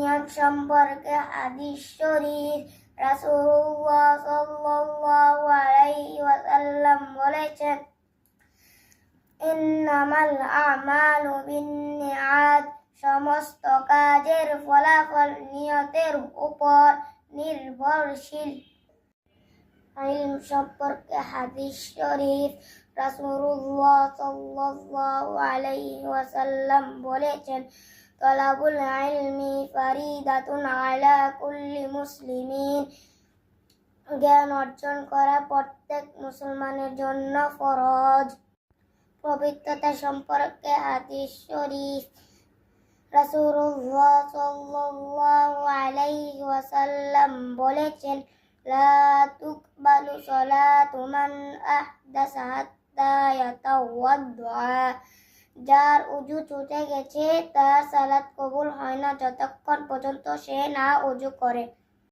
নিয়ত সম্পর্কে হাদিস শরীফ রাসূলুল্লাহ সাল্লাল্লাহু আলাইহি ওয়াসাল্লাম বলেছেন ইন্নামাল আমালু বিন্নিআত সমস্ত কাজের ফলাফল নিয়তের উপর নির্ভরশীল ইলম সম্পর্কে হাদিস শরীফ রাসূলুল্লাহ সাল্লাল্লাহু আলাইহি ওয়াসাল্লাম বলেছেন তলাবুল ইলমি ফারিদাতুন আলা কুল্লি মুসলিমিন জ্ঞান অর্জন করা প্রত্যেক মুসলমানের জন্য ফরজ। পবিত্রতা সম্পর্কে হাদিস শরীফ। রাসূলুল্লাহ সাল্লাল্লাহু আলাইহি ওয়াসাল্লাম বলেছেন, লা তুকবালু সালাতু মান আহদাসা হাত্তা ইয়াতাওয়াদ্দা যার উজু চুটে গেছে, তার সালাত কবুল হয় না। যতক্ষণ পর্যন্ত সে না উজু করে।